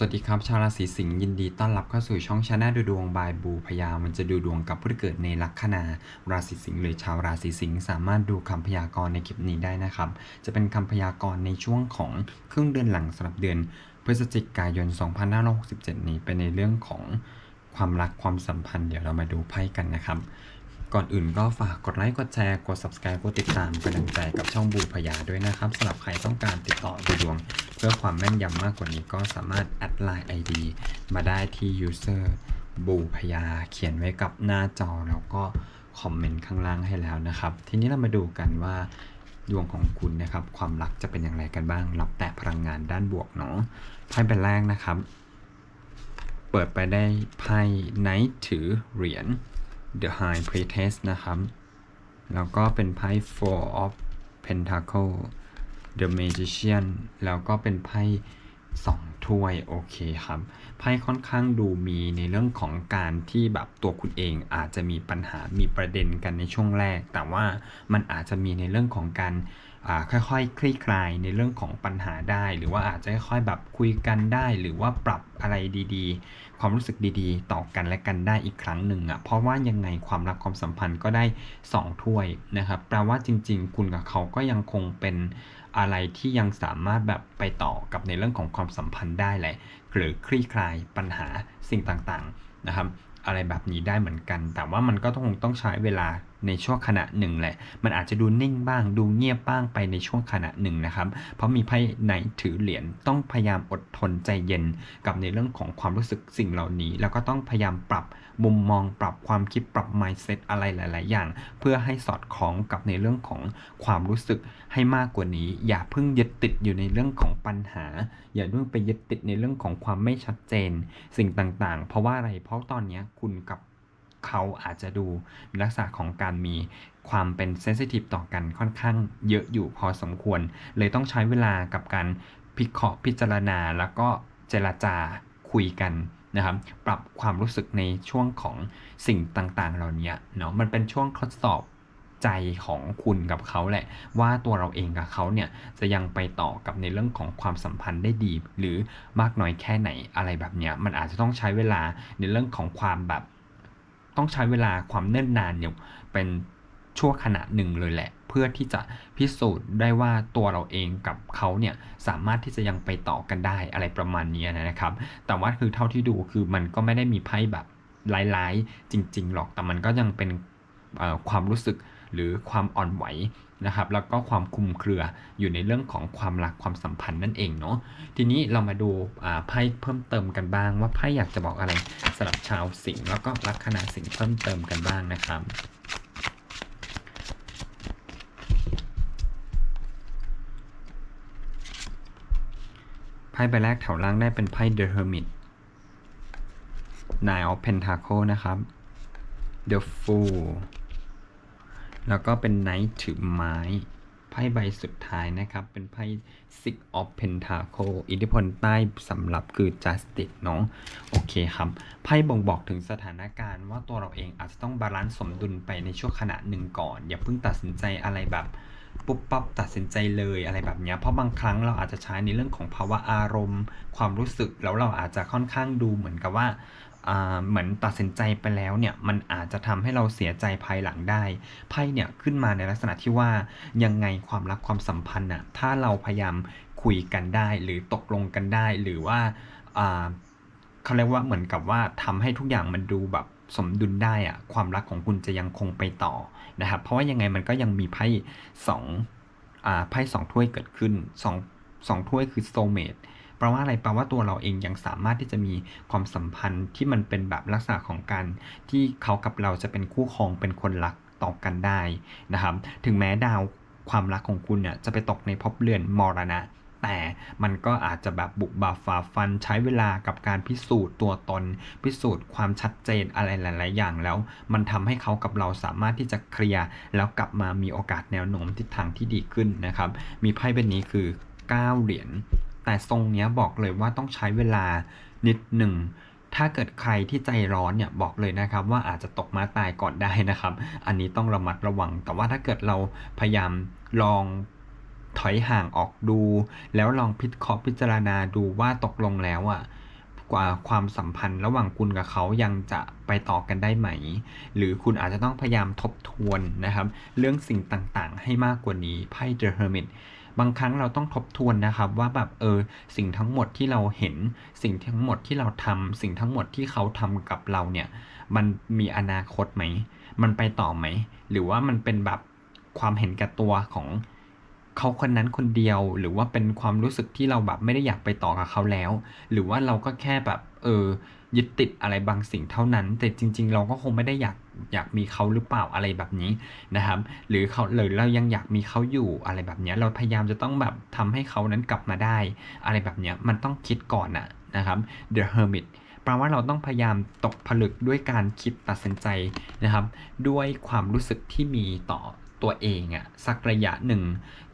สวัสดีครับ ชาวราศีสิงห์ยินดีต้อนรับเข้าสู่ช่องชาแนลดูดวงบายบูพยา มันจะดูดวงกับผู้ที่เกิดในลัคนาราศีสิงห์หรือชาวราศีสิงห์สามารถดูคำพยากรณ์ในคลิปนี้ได้นะครับ จะเป็นคำพยากรณ์ในช่วงของครึ่งเดือนหลังสำหรับเดือนพฤศจิกายน 2567 นี้เป็นในเรื่องของความรักความสัมพันธ์เดี๋ยวเรามาดูไพ่กันนะครับ ก่อนอื่นก็ฝากกดไลค์ กดแชร์ กด subscribe กดติดตามเป็นกำลังใจกับช่องบูพยาด้วยนะครับสำหรับใครต้องการติดต่อดูดวง เพื่อความแม่นยำมากกว่านี้ก็สามารถแอดไลน์ ID มาได้ที่ user บูพยาเขียนไว้กับหน้าจอแล้วก็คอมเมนต์ข้างล่างให้แล้วนะครับ ทีนี้เรามาดูกันว่าดวงของคุณนะครับ ความรักจะเป็นอย่างไรกันบ้าง รับแต่พลังงานด้านบวกเนาะไพ่เป็นแรกนะครับ เปิดไปได้ไพ่ Knight ถือเหรียญ The High Priestess นะครับ แล้วก็เป็นไพ่ Four of Pentacle The Magician แล้วก็เป็นไพ่สองถ้วยโอเคครับไพ่ค่อนข้างดูมีในเรื่องของการที่แบบตัวคุณเองอาจจะมีปัญหามีประเด็นกันในช่วงแรก แต่ว่ามันอาจจะมีในเรื่องของการค่อยๆ คลี่คลายในเรื่องของปัญหาได้ หรือว่าอาจจะค่อยๆแบบคุยกันได้ หรือว่าปรับอะไรดีๆ ความรู้สึกดีๆ ต่อกันและกันได้อีกครั้งหนึ่งอะ่ะเพราะว่ายังไงความรักความสัมพันธ์ก็ได้ 2 ถ้วยนะครับแปลว่าจริง ๆ คุณกับเขาก็ยังคงเป็นอะไรที่ยังสามารถแบบไปต่อกับในเรื่องของความสัมพันธ์ได้แหละหรือคลี่คลายปัญหาสิ่งต่างๆนะครับอะไรแบบนี้ได้เหมือนกัน แต่ว่ามันก็ต้องต้องใช้เวลา ในช่วงขณะหนึ่งแหละ มันอาจจะดูนิ่งบ้าง ดูเงียบบ้างไปในช่วงขณะหนึ่งนะครับ เพราะมีไพ่ไหนถือเหรียญต้องพยายามอดทนใจเย็นกับในเรื่องของความรู้สึกสิ่งเหล่านี้ แล้วก็ต้องพยายามปรับมุมมองปรับความคิดปรับ mindset อะไรหลาย ๆ อย่าง เพื่อให้สอดคล้องกับในเรื่องของความรู้สึกให้มากกว่านี้ อย่าเพิ่งยึดติดอยู่ในเรื่องของปัญหา อย่าเพิ่งไปยึดติดในเรื่องของความไม่ชัดเจน สิ่งต่าง ๆ เพราะว่าอะไรเพราะตอนนี้คุณกับ เขาอาจจะดูลักษณะของการมีความเป็นเซนซิทีฟต่อกันค่อนข้างเยอะอยู่พอสมควร เลยต้องใช้เวลากับการพิเคราะห์พิจารณา แล้วก็เจรจาคุยกันนะครับ ปรับความรู้สึกในช่วงของสิ่งต่างๆ เหล่านี้เนาะมันเป็นช่วงทดสอบใจของคุณกับเขาแหละ ว่าตัวเราเองกับเขาเนี่ยจะยังไปต่อกับในเรื่องของความสัมพันธ์ได้ดี หรือมากน้อยแค่ไหนอะไรแบบเนี้ยมันอาจจะต้องใช้เวลาในเรื่องของความแบบ ต้องใช้เวลาความเนิ่นนานเนี่ยเป็นชั่วขณะหนึ่งเลยแหละ เพื่อที่จะพิสูจน์ได้ว่าตัวเราเองกับเขาเนี่ยสามารถที่จะยังไปต่อกันได้อะไรประมาณนี้นะครับ แต่ว่าคือเท่าที่ดูคือมันก็ไม่ได้มีไพ่แบบร้ายๆจริง ๆ หรอกแต่มันก็ยังเป็นความรู้สึก หรือความอ่อนไหวนะครับ แล้วก็ความคุมเครืออยู่ในเรื่องของความรักความสัมพันธ์นั่นเองเนาะทีนี้เรามาดูไพ่เพิ่มเติมกันบ้าง ว่าไพ่อยากจะบอกอะไรสำหรับชาวสิงห์แล้วก็ลัคนาสิงห์เพิ่มเติมกันบ้างนะครับไพ่ใบแรกแถวล่างได้เป็นไพ่ The Hermit Nine of Pentacle นะครับ The Fool แล้วก็เป็น Knight ถือไม้ไพ่ใบสุดท้ายนะครับ เป็นไพ่ Six of Pentacle อิทธิพลใต้สำหรับคือ Justice เนาะโอเคครับ ไพ่บ่งบอกถึงสถานการณ์ว่าตัวเราเองอาจจะต้องบาลานซ์สมดุลไปในช่วงขณะหนึ่งก่อน อย่าเพิ่งตัดสินใจอะไรแบบปุ๊บปั๊บตัดสินใจเลยอะไรแบบนี้เพราะบางครั้งเราอาจจะใช้ในเรื่องของภาวะอารมณ์ ความรู้สึกแล้วเราอาจจะค่อนข้างดูเหมือนกับว่า เหมือนตัดสินใจไปแล้วเนี่ยมันอาจจะทำให้เราเสียใจภายหลังได้ไพ่เนี่ยขึ้นมาในลักษณะที่ว่ายังไงความรักความสัมพันธ์น่ะถ้าเราพยายามคุยกันได้หรือตกลงกันได้ หรือว่าเขาเรียกว่าเหมือนกับว่าทำให้ทุกอย่างมันดูแบบสมดุลได้อะความรักของคุณจะยังคงไปต่อนะครับเพราะว่ายังไงมันก็ยังมีไพ่สองไพ่สองถ้วยเกิดขึ้นสองสองถ้วยคือโซเมต แปลว่าอะไรแปลว่าตัวเราเองยังสามารถที่จะมีความสัมพันธ์ที่มันเป็นแบบลักษณะของการที่เขากับเราจะเป็นคู่ครองเป็นคนรักต่อกันได้นะครับ ถึงแม้ดาวความรักของคุณเนี่ยจะไปตกในภพเรือนมรณะ แต่มันก็อาจจะแบบบุกบาฝ่าฟันใช้เวลากับการพิสูจน์ตัวตน พิสูจน์ความชัดเจนอะไรหลาย ๆ อย่างแล้ว มันทำให้เขากับเราสามารถที่จะเคลียร์แล้วกลับมามีโอกาสแนวโน้มทิศทางที่ดีขึ้นนะครับ มีไพ่เป็นนี้คือ 9 เหรียญ แต่ทรงเนี้ยบอกเลยว่าต้องใช้เวลานิดหนึ่งถ้าเกิดใครที่ใจร้อนเนี่ยบอกเลยนะครับ ว่าอาจจะตกมาตายก่อนได้นะครับ อันนี้ต้องระมัดระวัง แต่ว่าถ้าเกิดเราพยายามลองถอยห่างออกดู แล้วลองพิเครพิจารณาดูว่าตกลงแล้วอะกว่าความสัมพันธ์ระหว่างคุณกับเขายังจะไปต่อกันได้ไหม หรือคุณอาจจะต้องพยายามทบทวนนะครับ เรื่องสิ่งต่างๆ ให้มากกว่านี้ไพ่ The Hermit บางครั้งเราต้องทบทวนนะครับว่าแบบเออสิ่งทั้งหมดที่เราเห็น สิ่งทั้งหมดที่เราทำสิ่งทั้งหมดที่เขาทำกับเราเนี่ย มันมีอนาคตไหม มันไปต่อไหม หรือว่ามันเป็นแบบความเห็นแก่ตัวของเขาคนนั้นคนเดียว หรือว่าเป็นความรู้สึกที่เราแบบไม่ได้อยากไปต่อกับเขาแล้ว หรือว่าเราก็แค่แบบเออ ยึดติดอะไรบางสิ่งเท่านั้น แต่จริง ๆ เราก็คงไม่ได้อยากอยากมีเขาหรือเปล่าอะไรแบบนี้นะครับ หรือเขาหรือเรายังอยากมีเขาอยู่อะไรแบบนี้ เราพยายามจะต้องแบบทำให้เขานั้นกลับมาได้ อะไรแบบนี้มันต้องคิดก่อนอะนะครับ The Hermit แปลว่าเราต้องพยายามตกผลึกด้วยการคิดตัดสินใจนะครับ ด้วยความรู้สึกที่มีต่อตัวเองอะสักระยะหนึ่ง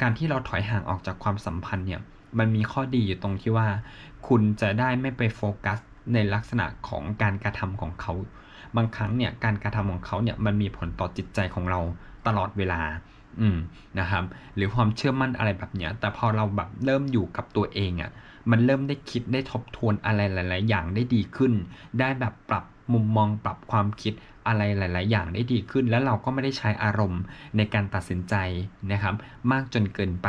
การที่เราถอยห่างออกจากความสัมพันธ์เนี่ยมันมีข้อดีอยู่ตรงที่ว่า คุณจะได้ไม่ไปโฟกัส ในลักษณะของการกระทำของเขา บางครั้งเนี่ยการกระทำของเขาเนี่ยมันมีผลต่อจิตใจของเราตลอดเวลา อืมนะครับหรือความเชื่อมั่นอะไรแบบเนี้ย แต่พอเราแบบเริ่มอยู่กับตัวเองอะ่ะมันเริ่มได้คิดได้ทบทวนอะไรหลาย ๆ อย่างได้ดีขึ้น ได้แบบปรับมุมมองปรับความคิด อะไรหลาย ๆ อย่างได้ดีขึ้น แล้วเราก็ไม่ได้ใช้อารมณ์ในการตัดสินใจนะครับ มากจนเกินไป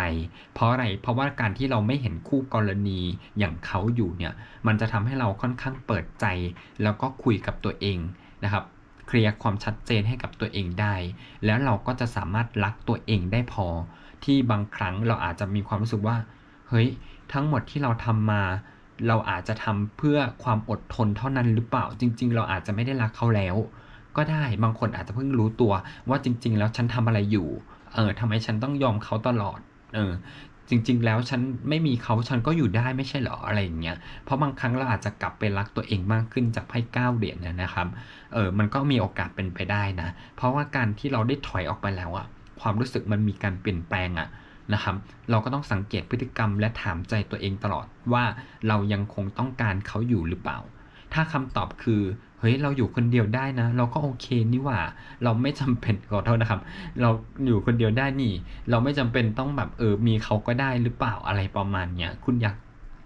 เพราะอะไรเพราะว่าการที่เราไม่เห็นคู่กรณีอย่างเขาอยู่เนี่ยมันจะทำให้เราค่อนข้างเปิดใจ แล้วก็คุยกับตัวเองนะครับเคลียร์ความชัดเจนให้กับตัวเองได้ แล้วเราก็จะสามารถรักตัวเองได้พอ ที่บางครั้งเราอาจจะมีความรู้สึกว่า เฮ้ย ทั้งหมดที่เราทำมา เราอาจจะทำเพื่อความอดทนเท่านั้นหรือเปล่า จริง ๆ เราอาจจะไม่ได้รักเขาแล้ว ก็ได้บางคนอาจจะเพิ่งรู้ตัวว่าจริง ๆ แล้วฉันทำอะไรอยู่เออทำไมฉันต้องยอมเขาตลอดเออจริง ๆ แล้วฉันไม่มีเขาฉันก็อยู่ได้ไม่ใช่เหรออะไรอย่างเงี้ย เพราะบางครั้งเราอาจจะกลับไปรักตัวเองมากขึ้นจากไพ่เก้าเหรียญเนี่ยนะครับ เออมันก็มีโอกาสเป็นไปได้นะ เพราะว่าการที่เราได้ถอยออกไปแล้วอะความรู้สึกมันมีการเปลี่ยนแปลงอะนะครับ เราก็ต้องสังเกตพฤติกรรมและถามใจตัวเองตลอดว่าเรายังคงต้องการเขาอยู่หรือเปล่า ถ้าคำตอบคือ เฮ้ยเราอยู่คนเดียวได้นะ เราก็โอเคนี่หว่า เราไม่จำเป็นขอโทษนะครับ เราอยู่คนเดียวได้นี่ เราไม่จำเป็นต้องแบบเออมีเขาก็ได้หรือเปล่าอะไรประมาณเนี้ยคุณอยาก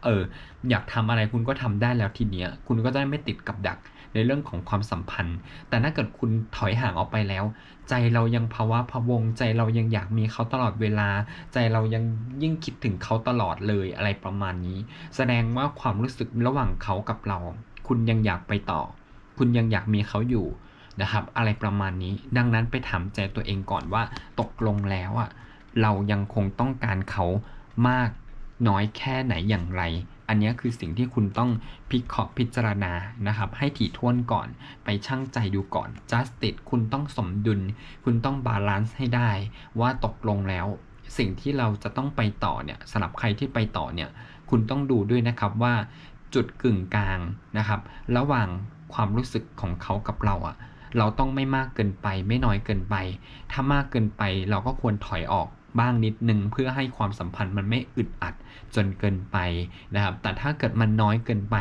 เอออยากทำอะไรคุณก็ทำได้แล้วทีเนี้ย คุณก็ได้ไม่ติดกับดักในเรื่องของความสัมพันธ์ แต่ถ้าเกิดคุณถอยห่างออกไปแล้ว ใจเรายังภาวะพะวง ใจเรายังอยากมีเขาตลอดเวลา ใจเรายังยิ่งคิดถึงเขาตลอดเลยอะไรประมาณนี้ แสดงว่าความรู้สึกระหว่างเขากับเรา คุณยังอยากไปต่อ คุณยังอยากมีเขาอยู่นะครับ อะไรประมาณนี้ ดังนั้นไปถามใจตัวเองก่อนว่าตกลงแล้วอะเรายังคงต้องการเขามากน้อยแค่ไหนอย่างไร อันนี้คือสิ่งที่คุณต้องพิเคราะห์พิจารณานะครับ ให้ถี่ถ้วนก่อน ไปชั่งใจดูก่อน justice คุณต้องสมดุล คุณต้องบาลานซ์ให้ได้ ว่าตกลงแล้ว สิ่งที่เราจะต้องไปต่อเนี่ยสำหรับใครที่ไปต่อเนี่ย คุณต้องดูด้วยนะครับว่า จุดกึ่งกลางนะครับ ระหว่างความรู้สึกของเขากับเราอะเราต้องไม่มากเกินไปไม่น้อยเกินไป ถ้ามากเกินไปเราก็ควรถอยออกบ้างนิดนึงเพื่อให้ความสัมพันธ์มันไม่อึดอัดจนเกินไปนะครับ แต่ถ้าเกิดมันน้อยเกินไป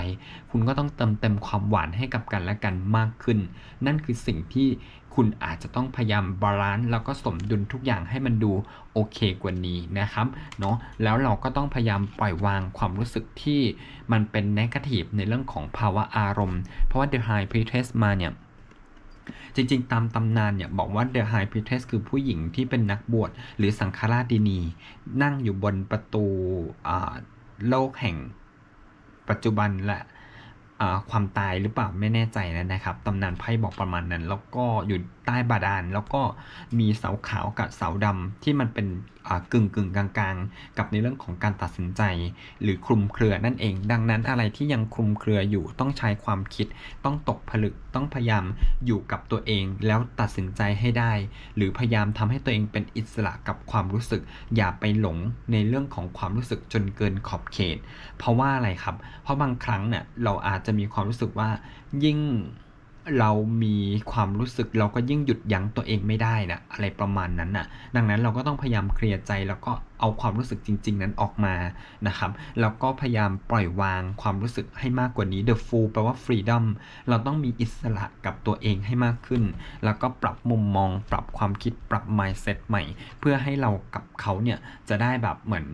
คุณก็ต้องเติมเต็มความหวานให้กับกันและกันมากขึ้น นั่นคือสิ่งที่ คุณอาจจะต้องพยายามบาลานซ์แล้วก็สมดุลทุกอย่างให้มันดูโอเคกว่านี้นะครับเนาะแล้วเราก็ต้องพยายามปล่อยวางความรู้สึกที่มันเป็นนกาทีฟในเรื่องของภาวะอารมณ์ เพราะว่า The High Priestess มาเนี่ยจริงๆ ตามตำนานเนี่ยบอกว่า The High Priestess คือผู้หญิงที่เป็นนักบวชหรือสังฆราชดินี นั่งอยู่บนประตูโลกแห่งปัจจุบันและ ความตายหรือเปล่าไม่แน่ใจนะครับตำนานไพ่บอกประมาณนั้น แล้วก็อยู่ใต้บาดาลแล้วก็มีเสาขาวกับเสาดำที่มันเป็น กึ่งกึ่งกลางๆ กับในเรื่องของการตัดสินใจ หรือคลุมเครือนั่นเอง ดังนั้นอะไรที่ยังคลุมเครืออยู่ต้องใช้ความคิด ต้องตกผลึกต้องพยายามอยู่กับตัวเอง แล้วตัดสินใจให้ได้ หรือพยายามทำให้ตัวเองเป็นอิสระกับความรู้สึก อย่าไปหลงในเรื่องของความรู้สึกจนเกินขอบเขต เพราะว่าอะไรครับ เพราะบางครั้งเนี่ยเราอาจจะมีความรู้สึกว่ายิ่ง เรามีความรู้สึกเราก็ยิ่งหยุดยั้งตัวเองไม่ได้นะอะไรประมาณนั้นนะ่ะ ดังนั้นเราก็ต้องพยายามเคลียร์ใจแล้วก็เอาความรู้สึกจริง ๆ นั้นออกมานะครับแล้วก็พยายามปล่อยวางความรู้สึกให้มากกว่านี้ the full แปลว่า freedom เราต้องมีอิสระกับตัวเองให้มากขึ้น แล้วก็ปรับมุมมอง ปรับความคิดปรับ mindset ใหม่ เพื่อให้เรากับเขาเนี่ยจะได้แบบเหมือน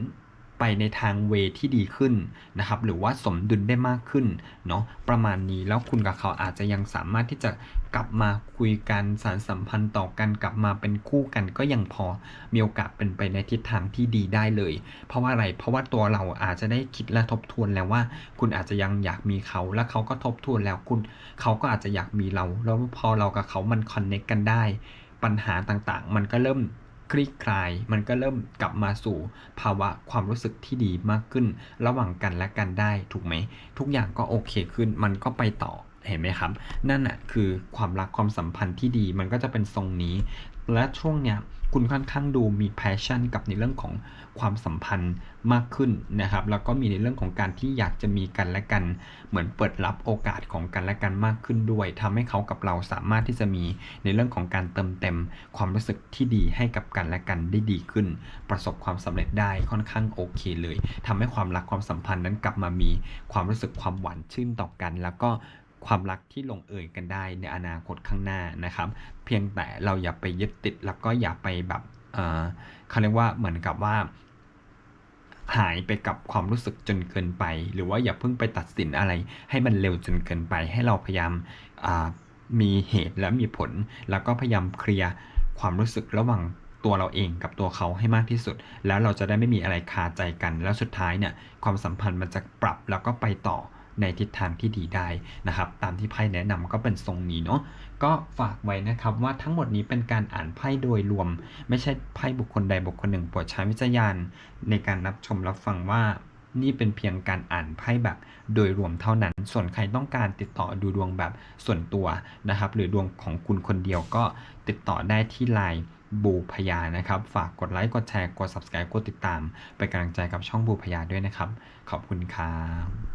ไปในทางเวที่ดีขึ้นนะครับหรือว่าสมดุลได้มากขึ้นเนาะประมาณนี้แล้วคุณกับเขาอาจจะยังสามารถที่จะกลับมาคุยกันสารสัมพันธ์ต่อกันกลับมาเป็นคู่กันก็ยังพอมีโอกาสเป็นไปในทิศทางที่ดีได้เลย เพราะว่าอะไรเพราะว่าตัวเราอาจจะได้คิดและทบทวนแล้วว่า คุณอาจจะยังอยากมีเขาแล้วเขาก็ทบทวนแล้วคุณ เขาก็อาจจะอยากมีเรา แล้วพอเรากับเขามันคอนเน็กกันได้ ปัญหาต่างๆ มันก็เริ่ม คลี่คลาย มันก็เริ่มกลับมาสู่ภาวะความรู้สึกที่ดีมากขึ้น ระหว่างกันและกันได้ถูกไหม ทุกอย่างก็โอเคขึ้น มันก็ไปต่อ เห็นไหมครับ นั่นน่ะคือความรักความสัมพันธ์ที่ดีมันก็จะเป็นทรงนี้ และช่วงเนี้ยคุณค่อนข้างดูมี passion กับในเรื่องของความสัมพันธ์มากขึ้นนะครับ แล้วก็มีในเรื่องของการที่อยากจะมีกันและกัน เหมือนเปิดรับโอกาสของกันและกันมากขึ้นด้วยทำให้เขากับเราสามารถที่จะมีในเรื่องของการเติมเต็ม ความรู้สึกที่ดีให้กับกันและกันได้ดีขึ้น ประสบความสำเร็จได้ค่อนข้างโอเคเลยทำให้ความรักความสัมพันธ์นั้นกลับมามีความรู้สึกความหวานชื่นต่อกัน แล้วก็ ความรักที่ลงเอยกันได้ในอนาคตข้างหน้านะครับ เพียงแต่เราอย่าไปยึดติดแล้วก็อย่าไปแบบเออเขาเรียกว่าเหมือนกับว่า หายไปกับความรู้สึกจนเกินไป หรือว่าอย่าเพิ่งไปตัดสินอะไร ให้มันเร็วจนเกินไป ให้เราพยายามามีเหตุและมีผล แล้วก็พยายามเคลียร์ความรู้สึกระหว่างตัวเราเองกับตัวเขาให้มากที่สุด แล้วเราจะได้ไม่มีอะไรคาใจกัน แล้วสุดท้ายเนี่ยความสัมพันธ์มันจะปรับแล้วก็ไปต่อ ในทิศทางที่ดีได้นะครับ ตามที่ไพ่แนะนำก็เป็นทรงนี้เนาะก็ฝากไว้นะครับว่าทั้งหมดนี้เป็นการอ่านไพ่โดยรวม ไม่ใช่ไพ่บุคคลใดบุคคลหนึ่งโปรดใช้วิจารณญาณในการรับชมรับฟังว่านี่เป็นเพียงการอ่านไพ่แบบโดยรวมเท่านั้น ส่วนใครต้องการติดต่อดูดวงแบบส่วนตัวนะครับ หรือดวงของคุณคนเดียวก็ติดต่อได้ที่ไลน์บูพยานะครับ ฝากกดไลค์ กดแชร์ กด subscribe กดติดตามเป็นกำลังใจกับช่องบูพยาด้วยนะครับ ขอบคุณครับ